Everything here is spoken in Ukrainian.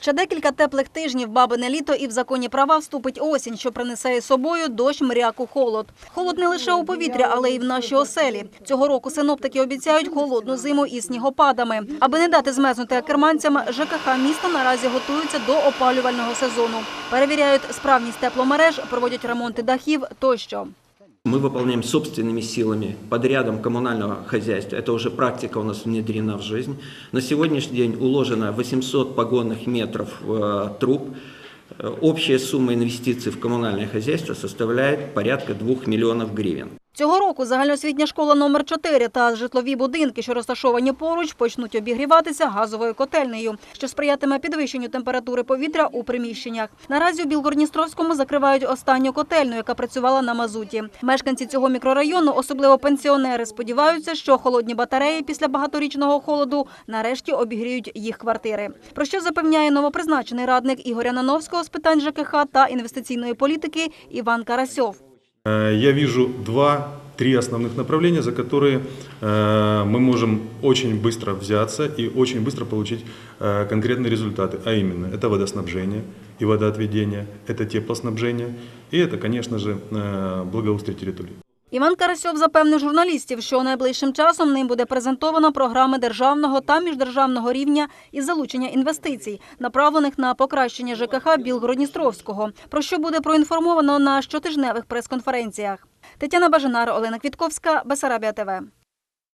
Ще декілька теплих тижнів бабине літо і в законі права вступить осінь, що принесе із собою дощ, мряку, холод. Холод не лише у повітря, але й в нашій оселі. Цього року синоптики обіцяють холодну зиму із снігопадами. Аби не дати змезнути керманцям, ЖКХ міста наразі готуються до опалювального сезону. Перевіряють справність тепломереж, проводять ремонти дахів тощо. Мы выполняем собственными силами подрядом коммунального хозяйства. Это уже практика у нас внедрена в жизнь. На сегодняшний день уложено 800 погонных метров э, труб. Э, Общая сумма инвестиций в коммунальное хозяйство составляет порядка 2 миллионов гривен. Цього року загальноосвітня школа номер 4 та житлові будинки, що розташовані поруч, почнуть обігріватися газовою котельнею, що сприятиме підвищенню температури повітря у приміщеннях. Наразі у Білгородністровському закривають останню котельну, яка працювала на мазуті. Мешканці цього мікрорайону, особливо пенсіонери, сподіваються, що холодні батареї після багаторічного холоду нарешті обігріють їх квартири. Про що запевняє новопризначений радник Ігоря Нановського з питань ЖКХ та інвестиційної політики Іван Карасьов. Э, Я вижу два-три основных направления, за которые э, мы можем очень быстро взяться и очень быстро получить э, конкретные результаты. А именно, это водоснабжение и водоотведение, это теплоснабжение и это, конечно же, э, благоустрой территории. Іван Карасьов запевнив журналістів, що найближчим часом ним буде презентовано програми державного та міждержавного рівня із залучення інвестицій, направлених на покращення ЖКХ Білгородністровського, про що буде проінформовано на щотижневих прес-конференціях. Тетяна Бажанар, Олена Квітковська, Бесарабія ТВ.